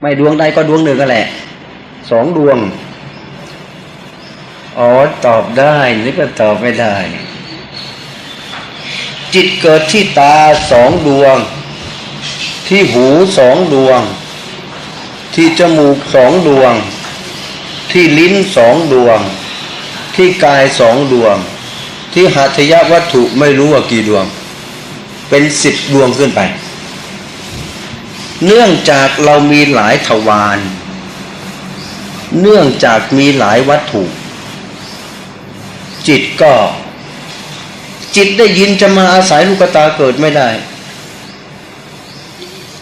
ไม่ดวงใดก็ดวงหนึ่งก็แหละสองดวง อ๋อตอบได้นี่ก็ตอบไม่ได้ จิตเกิดที่ตาสองดวง ที่หูสองดวง ที่จมูกสองดวง ที่ลิ้นสองดวง ที่กายสองดวง ที่หัตถยวัตถุไม่รู้ว่ากี่ดวง เป็นสิบดวงขึ้นไป เนื่องจากเรามีหลายทวาร เนื่องจากมีหลายวัตถุ จิตก็ จิตได้ยินจะมาอาศัยลูกตาเกิดไม่ได้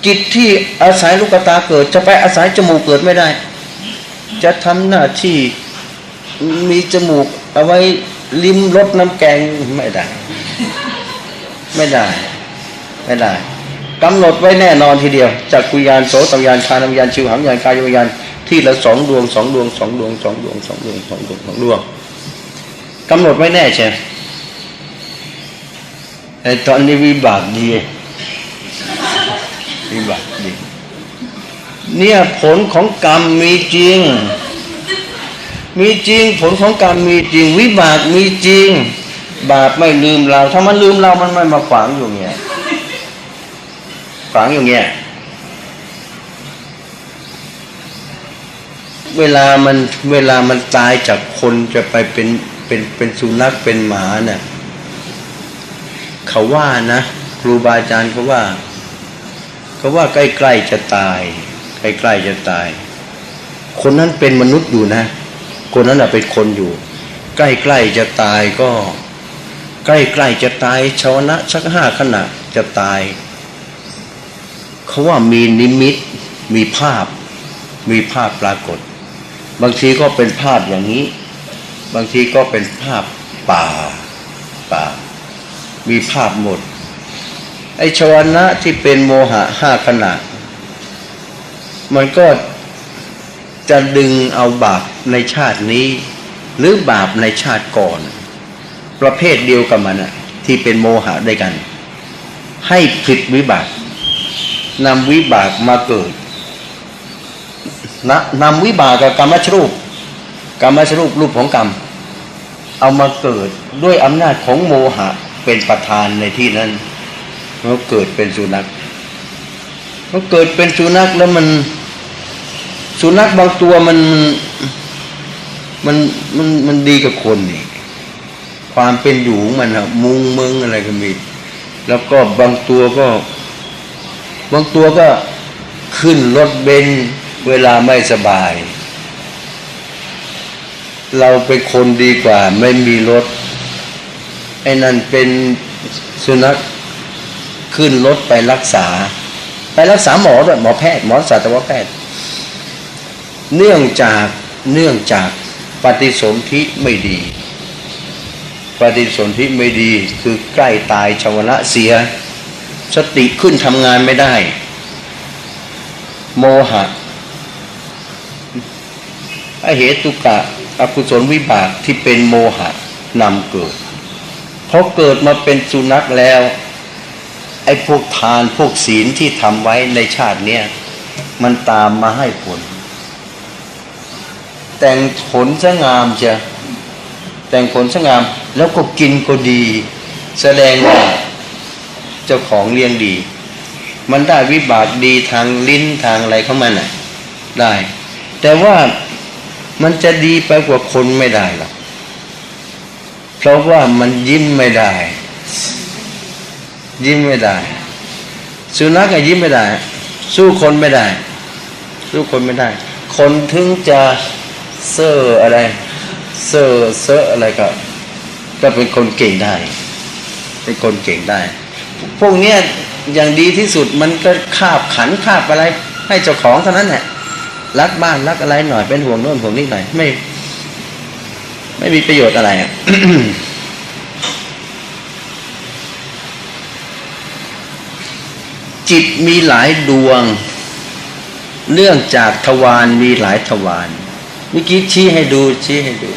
จิตที่อาศัยลูกตาเกิด จะไปอาศัยจมูกเกิดไม่ได้ จะทำหน้าที่มีจมูกเอาไว้ลิ้มรสน้ำแกงไม่ได้ ไม่ได้ ไม่ได้ กำหนดไว้แน่นอนทีเดียวจากกุยานโสตวิญญาณคานวิญญาณชิวหามวิญญาณกายวิญญาณที่ละสองดวงสองดวงสองดวงสองดวงสองดวงสองดวงสองดวงกำหนดไว้แน่ใช่ไอตอนนี้วิบากดีวิบากดีเนี่ยผลของกรรมมีจริง มีจริงผลของกรรมมีจริง วิบากมีจริง บาปไม่ลืมเรา ถ้ามันลืมเรามันไม่มาขวางอยู่เงี้ย ขวางอยู่เงี้ย เวลามันเวลามันตายจากคนจะไปเป็นเป็นเป็นสุนัขเป็นหมาเนี่ยเขาว่านะ ครูบาอาจารย์เขาว่า เขาว่าใกล้ๆจะตาย ใกล้ๆจะตาย คนนั้นเป็นมนุษย์อยู่นะ คนนั้นเป็นคนอยู่ ใกล้ๆจะตายก็ ใกล้ๆจะตายชาวนะสักห้าขณะจะตาย เขาว่ามีนิมิต มีภาพ มีภาพปรากฏ บางทีก็เป็นภาพอย่างนี้ บางทีก็เป็นภาพป่าป่า มีภาพหมด ไอชวนะที่เป็นโมหะห้าขณะ มันก็จะดึงเอาบาปในชาตินี้ หรือบาปในชาติก่อน ประเภทเดียวกับมันอะที่เป็นโมหะด้วยกัน ให้ผิดวิบาก นำวิบากมาเกิดนะนำวิบากกับกรรมชรูปกรรมชรูปรูปของกรรม เอามาเกิดด้วยอำนาจของโมหะเป็นประธานในที่นั้นมันเกิดเป็นสุนัขมันเกิดเป็นสุนัขแล้วมันสุนัขบางตัวมันมันมันมันดีกับคนนี่ความเป็นอยู่ของมันอะมุงเมืองอะไรก็มี แล้วก็บางตัวก็ บางตัวก็ขึ้นรถเบนเวลาไม่สบาย เราเป็นคนดีกว่าไม่มีรถ ไอ้นั่นเป็นสุนัขขึ้นรถไปรักษา ไปรักษาหมอด้วยหมอแพทย์หมอสัตวแพทย์ เนื่องจากเนื่องจากปฏิสนธิไม่ดี ปฏิสนธิไม่ดีคือใกล้ตายชาวนะเสีย สติขึ้นทำงานไม่ได้ โมหะอเหตุกะอกุศลวิบากที่เป็นโมหะนำเกิดพอเกิดมาเป็นสุนัขแล้วไอ้พวกทานพวกศีลที่ทำไว้ในชาติเนี้ยมันตามมาให้ผล แต่งผลสงามจะแต่งผลสงามแล้วก็กินก็ดี แสดงว่า เจ้าของเลี้ยงดี มันได้วิบากดีทางลิ้นทางอะไรเข้ามันน่ะ ได้ แต่ว่ามันจะดีไปกว่าคนไม่ได้หรอกเพราะว่ามันยิ้มไม่ได้ ยิ้มไม่ได้ สุนัขก็ยิ้มไม่ได้ สู้คนไม่ได้ สู้คนไม่ได้ คนถึงจะเซอร์อะไร เซอร์เซอร์อะไรก็ ก็เป็นคนเก่งได้ เป็นคนเก่งได้ พวกเนี้ยอย่างดีที่สุดมันก็คาบขันคาบอะไร ให้เจ้าของเท่านั้นแหละรักบ้านรักอะไรหน่อยเป็นห่วงโน่นห่วงนี่หน่อยไม่ ไม่มีประโยชน์อะไรอะจิตมีหลายดวง เนื่องจากทวารมีหลายทวารเมื่อกี้ชี้ให้ดูชี้ให้ดู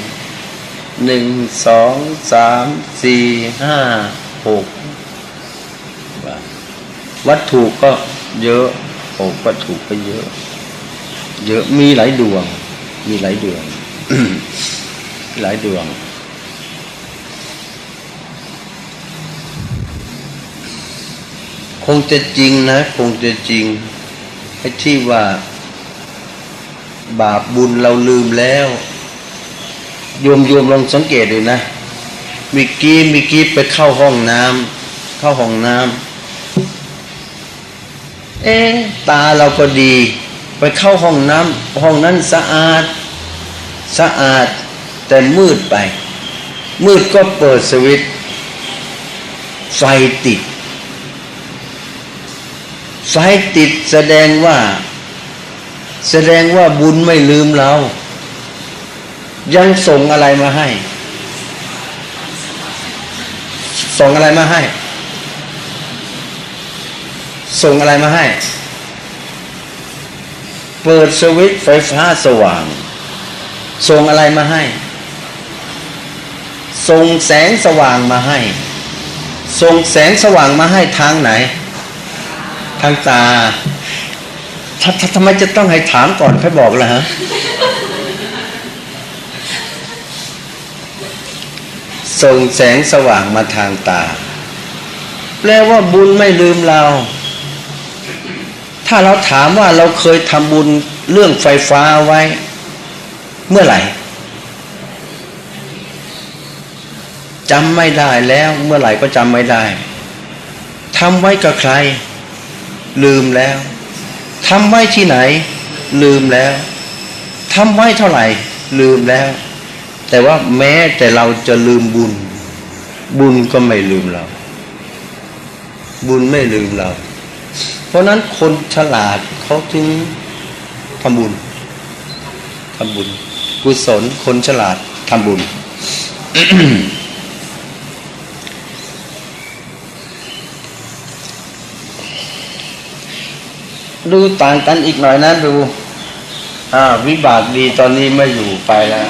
หนึ่งสองสามสี่ห้าหก วัตถุก็เยอะโอ้วัตถุก็เยอะ เยอะมีหลายดวง มีหลายดวง หลายดวง คงจะจริงนะ คงจะจริงไอ้ที่ว่า บาปบุญเราลืมแล้ว โยมโยมลองสังเกตดูนะมิกี้มิกี้ไปเข้าห้องน้ำเข้าห้องน้ำ เอ๊ตาเราก็ดี ไปเข้าห้องน้ำห้องนั้นสะอาด สะอาด แต่มืดไป มืดก็เปิดสวิตไฟติด ไฟติดแสดงว่า แสดงว่าบุญไม่ลืมเรา ยังส่งอะไรมาให้ ส่งอะไรมาให้ ส่งอะไรมาให้ เปิดสวิตไฟฟ้าสว่าง ส่งอะไรมาให้ ส่งแสงสว่างมาให้ ส่งแสงสว่างมาให้ทางไหน ทางตาทททำไมจะต้องให้ถามก่อนค่อยบอกล่ะฮะส่งแสงสว่างมาทางตา แปลว่าบุญไม่ลืมเรา ถ้าเราถามว่าเราเคยทำบุญเรื่องไฟฟ้าไว้ เมื่อไหร่จำไม่ได้แล้วเมื่อไหร่ก็จำไม่ได้ทำไว้กับใคร ลืมแล้วทำไว้ที่ไหน ลืมแล้วทำไว้เท่าไหร่ ลืมแล้ว แต่ว่าแม้แต่เราจะลืมบุญ บุญก็ไม่ลืมเรา บุญไม่ลืมเรา ราะนั้นคนฉลาดเขาถึงทำบุญทำบุญ กุศลคนฉลาดทำบุญ ดูต่างกันอีกหน่อยนะดูอ่าวิบากดีตอนนี้ไม่อยู่ไปแล้ว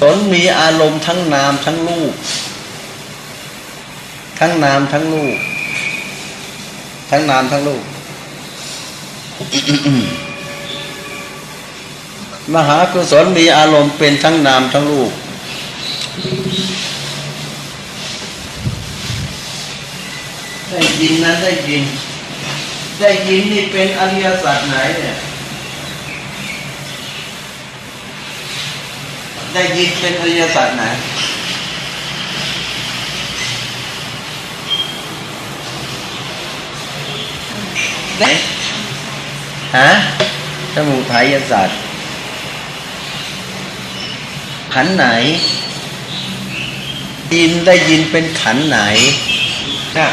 สนมีอารมณ์ทั้งนามทั้งรูปทั้งนามทั้งรูป ทั้งนามทั้งรูปมหากุศลมีอารมณ์เป็นทั้งนามทั้งรูป ได้ยินนะได้ยิน ได้ยินนี่เป็นอริยสัจไหนเนี่ย ได้ยินเป็นอริยสัจไหน ไหนฮะสมุทัยศาสตร์ขันไหน ยินได้ยินเป็นขันไหนนะ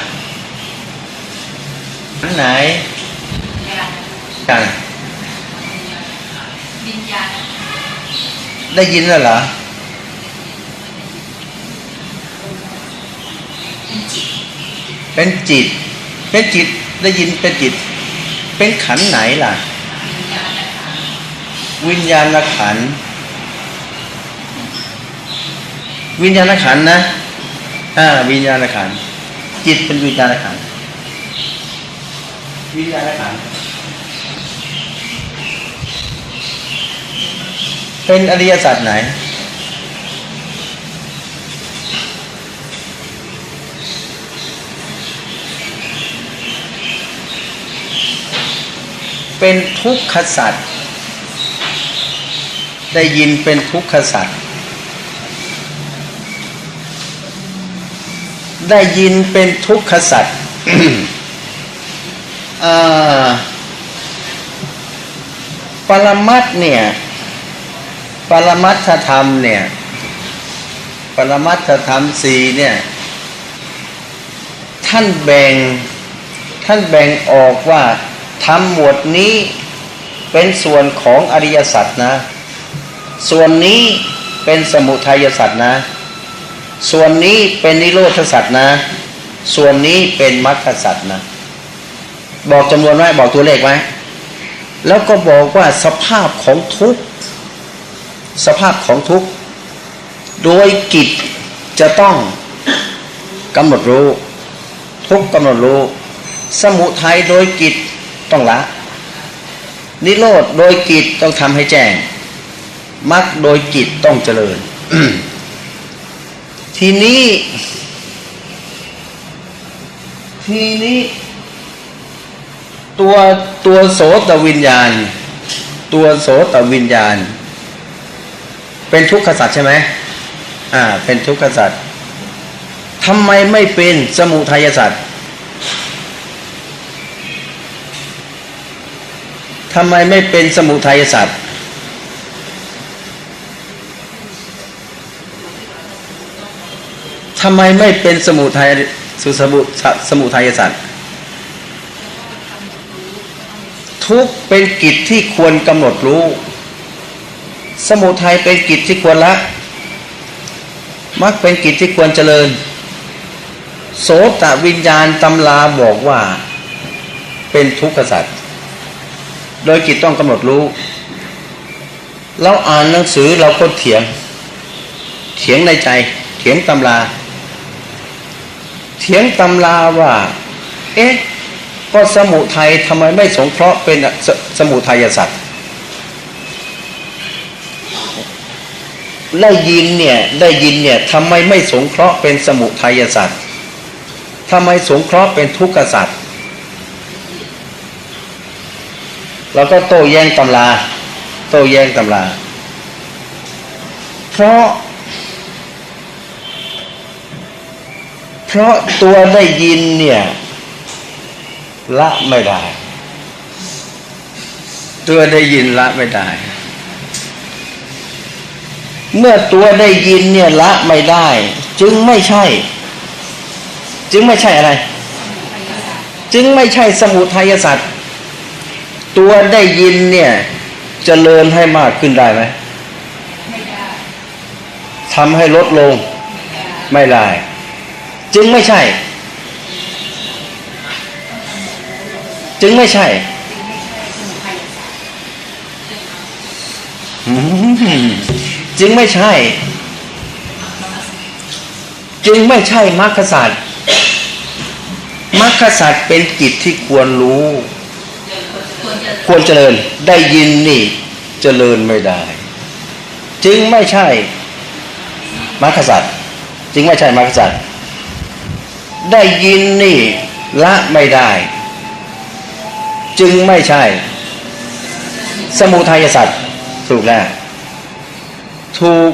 ขันไหนกันวิญญาณได้ยินแล้วเหรอเป็นจิต เป็นจิตได้ยินเป็นจิต เป็นขันไหนล่ะ วิญญาณขัน วิญญาณขันนะอ่าวิญญาณขัน จิตเป็นวิญญาณขัน วิญญาณขัน เป็นอริยสัจไหน เป็นทุกขสัจได้ยินเป็นทุกขสัจได้ยินเป็นทุกขสัจอ่าปรมัตเนี่ย ปรมัตถธรรมเนี่ย ปรมัตถธรรมสีเนี่ย ท่านแบ่ง ท่านแบ่งออกว่า ธรรมหมวดนี้เป็นส่วนของอริยสัจนะ ส่วนนี้เป็นสมุทัยสัจนะ ส่วนนี้เป็นนิโรธสัจนะ ส่วนนี้เป็นมรรคสัจนะ บอกจำนวนไว้บอกตัวเลขไว้แล้วก็บอกว่าสภาพของทุกสภาพของทุกโดยกิจจะต้องกำหนดรู้ ทุกกำหนดรู้ สมุทัยโดยกิจ ต้องละ นิโรธโดยกิจต้องทำให้แจ้งมรรคโดยกิจต้องเจริญ ทีนี้ ทีนี้ ตัวตัวโสตวิญญาณ ตัวโสตวิญญาณ เป็นทุกขสัตว์ใช่ไหมอ่า เป็นทุกขสัตว์ทำไมไม่เป็นสมุทัยสัตว์ ทำไมไม่เป็นสมุทัยสัตว์ทำไมไม่เป็นสมุทัยสุสมุสมุทัยสัตว์ทุกเป็นกิจที่ควรกำหนดรู้ สมุทัยเป็นกิจที่ควรละมรรคเป็นกิจที่ควรเจริญ โสตวิญญาณตำราบอกว่า เป็นทุกขสัตว์ โดยกิจต้องกำหนดรู้ เราอ่านหนังสือเราก็เถียง เถียงในใจ เถียงตำรา เถียงตำราว่า เอ๊ะก็สมุทัยทำไมไม่สงเคราะห์เป็นสสมุทัยสัตว์ได้ยินเนี่ยได้ยินเนี่ยทำไมไม่สงเคราะห์เป็นสมุทัยสัตว์ทำไมสงเคราะห์เป็นทุกขสัตว์ เราก็โต้แย้งตำรา โต้แย้งตำรา เพราะ เพราะตัวได้ยินเนี่ยละไม่ได้ ตัวได้ยินละไม่ได้ เมื่อตัวได้ยินเนี่ยละไม่ได้ จึงไม่ใช่ จึงไม่ใช่อะไร จึงไม่ใช่สมุทัยสัตว์ ตัวได้ยินเนี่ยจเจริญให้มากขึ้นได้ไหมไม่ได้ทำให้ลดลงไม่ได้ จึงไม่ใช่ จึงไม่ใช่จึงไม่ใช่ จึงไม่ใช่มรรคศาสตร์มรรคศาสตร์เป็นกิจที่ควรรู้ ควรเจริญได้ยินนี่เจริญไม่ได้ จึงไม่ใช่มรรคศาสตร์จึงไม่ใช่มรรคศาสตร์ได้ยินนี่ละไม่ได้ จึงไม่ใช่ สมุทัยสัตว์ถูกแล้วถูก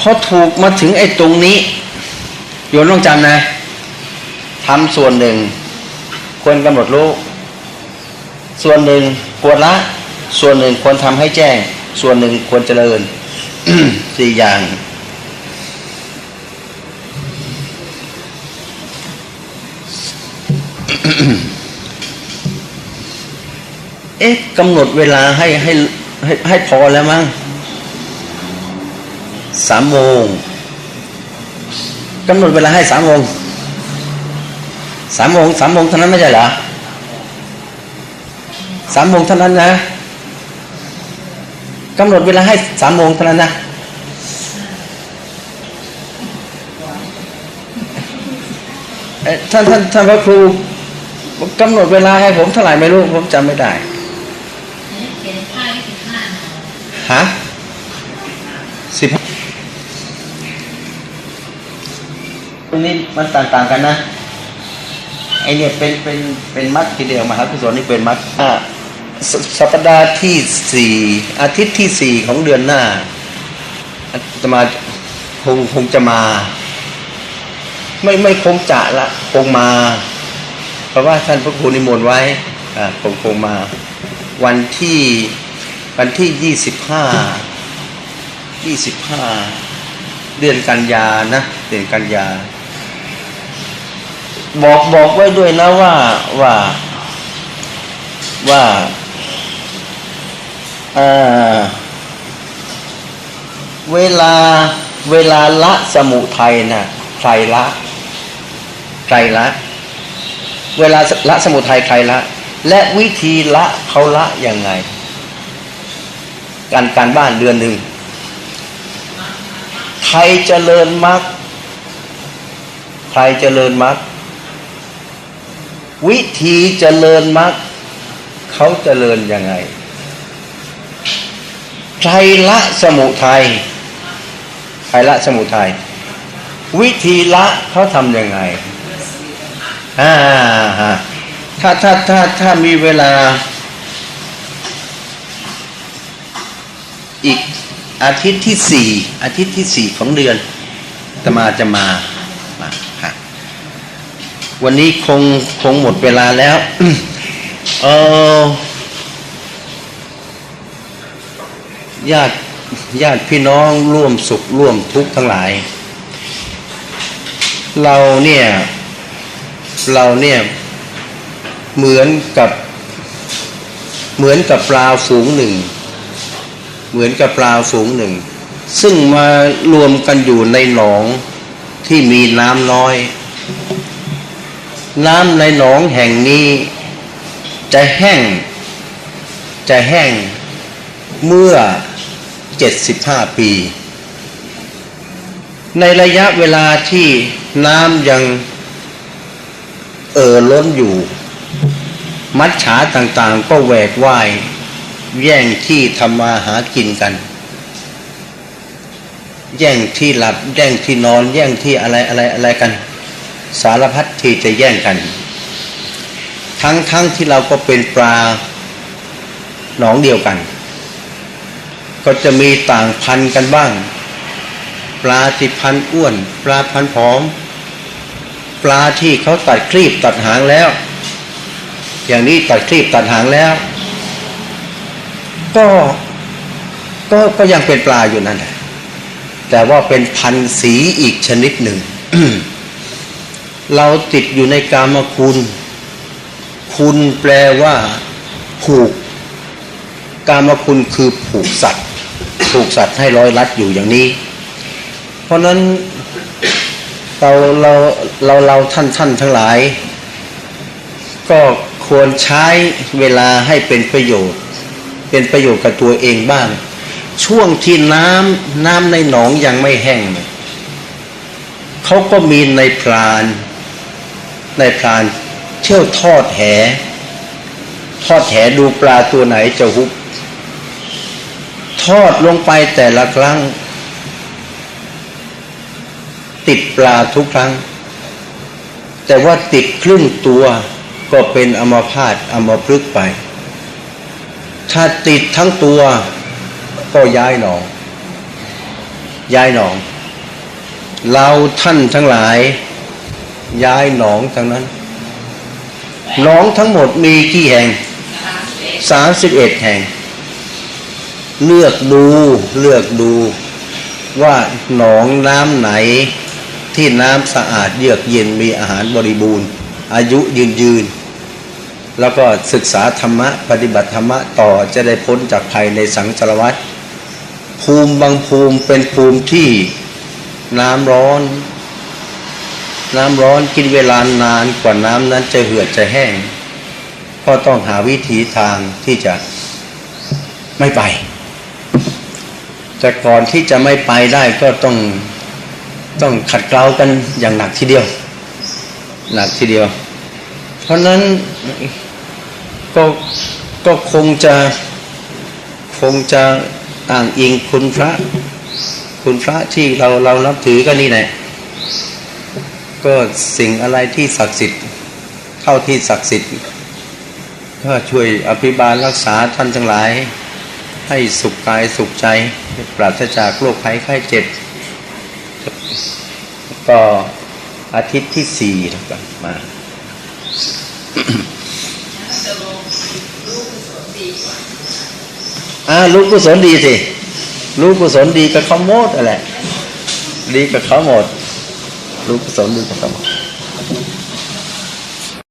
พอถูกมาถึงไอ้ตรงนี้ โยนต้องจำนะทำส่วนหนึ่งควรกำหนดรู้ ส่วนหนึ่งควรละ ส่วนหนึ่งควรทำให้แจ้ง ส่วนหนึ่งควรเจริญสี่อย่าง เอ๊ะกำหนดเวลาให้ให้ให้ให้พอแล้วมั้งสามโมงกำหนดเวลาให้สามโมงสามโมงสามโมงเท่านั้นไม่ใช่เหรอ สามโมงเท่านั้นนะกำหนดเวลาให้สามโมงเท่านั้นนะท่านท่านท่านพระครูกำหนดเวลาให้ผมเท่าไหร่ไม่รู้ผมจำไม่ได้ฮะสิบตรงนี้มันต่างๆกันนะไอเนี่ยเป็นเป็นเป็นมัดทีเดียวมหากุศลนี่เป็นมัดอ่า สสัปดาห์ที่สี่อาทิตย์ที่สี่ของเดือนหน้าจะมาคงคงจะมา ไม่ไม่คงจะละคงมา เพราะว่าท่านพระครูนิมนต์ไว้อ่าคงคงมา วันที่วันที่ยี่สิบห้ายี่สิบห้าเดือนกันยานะเดือนกันยา บอกบอกไว้ด้วยนะว่าว่าว่า เวลาเวลาละสมุทัยนะ่ะใครละใครละ เวลาละสมุทัยใครละ และวิธีละเขาละยังไง การการบ้านเดือนหนึ่งใครเจริญมรรคใครเจริญมรรควิธีเจริญมรรคเขาเจริญยังไง ไตรละสมุทัยไตรละสมุทัยวิธีละเขาทำยังไงอ่าถ้าถ้าถ้าถ้ามีเวลา อีกอาทิตย์ที่สี่อาทิตย์ที่สี่ของเดือนตมาจะมามาฮะวันนี้คงคงหมดเวลาแล้ว เออ ญาติญาติพี่น้องร่วมสุขร่วมทุกข์ทั้งหลาย เราเนี่ยเราเนี่ยเหมือนกับเหมือนกับปลาฝูงหนึ่ง เหมือนกับปลาฝูงหนึ่ง ซึ่งมารวมกันอยู่ในหนองที่มีน้ำน้อย น้ำในหนองแห่งนี้จะแห้ง จะแห้งเมื่อ 75 ปี ในระยะเวลาที่น้ำยังเอ่อล้นอยู่ มัดฉาต่างๆ ก็แหวกว่ายแย่งที่ทำมาหากินกัน แย่งที่หลับ แย่งที่นอน แย่งที่อะไรอะไรอะไรกัน สารพัดที่จะแย่งกัน ทั้งทั้งที่เราก็เป็นปลาหนองเดียวกัน ก็จะมีต่างพันกันบ้าง ปลาที่พันอ้วน ปลาพันผอม ปลาที่เขาตัดครีบตัดหางแล้ว อย่างนี้ตัดครีบตัดหางแล้ว ก็ก็ก็ยังเป็นปลาอยู่นั่นแหละแต่ว่าเป็นพันสีอีกชนิดหนึ่ง เราติดอยู่ในกามคุณ คุณแปลว่าผูก กามคุณคือผูกสัตว์ ผูกสัตว์ให้ร้อยลัดอยู่อย่างนี้ เพราะนั้นเราเราเราเราท่านท่านทั้งหลาย ก็ควรใช้เวลาให้เป็นประโยชน์ เป็นประโยชน์กับตัวเองบ้าง ช่วงที่น้ำน้ำในหนองยังไม่แห้งเนี่ยเขาก็มีในพรานในพรานเที่ยวทอดแห ทอดแหดูปลาตัวไหนจะฮุบ ทอดลงไปแต่ละครั้ง ติดปลาทุกครั้ง แต่ว่าติดครึ่งตัวก็เป็นอมพาตอมพฤกไป ถ้าติดทั้งตัวก็ย้ายหนอง ย้ายหนอง เราท่านทั้งหลาย ย้ายหนองทั้งนั้นหนองทั้งหมดมีกี่แห่งสามสิบเอ็ดแห่ง เลือกดูเลือกดูว่าหนองน้ำไหนที่น้ำสะอาดเยือกเย็นมีอาหารบริบูรณ์ อายุยืนยืน แล้วก็ศึกษาธรรมะ ปฏิบัติธรรมะต่อจะได้พ้นจากภัยในสังสารวัฏภูมิบางภูมิเป็นภูมิที่น้ำร้อน น้ำร้อนกินเวลานานกว่าน้ำนั้นจะเหือดจะแห้ง ก็ต้องหาวิธีทางที่จะไม่ไป แต่ก่อนที่จะไม่ไปได้ก็ต้องต้องขัดเกลากันอย่างหนักทีเดียว หนักทีเดียว เพราะนั้นก็ก็คงจะคงจะต่างอิงคุณพระ คุณพระที่เราเรานับถือกันนี่แหละก็สิ่งอะไรที่ศักดิ์สิทธิ์เท่าที่ศักดิ์สิทธิ์ก็ช่วยอภิบาลรักษาท่านทั้งหลาย ให้สุขกายสุขใจ ปราศจากโรคภัยไข้เจ็บ ก็อาทิตย์ที่สี่แล้วกันมาอ่าลูกกุศลดีสิลูกกุศลดีกับเขาหมดอะไรดีกับเขาหมด ลูกกุศลดีกับเขาหมด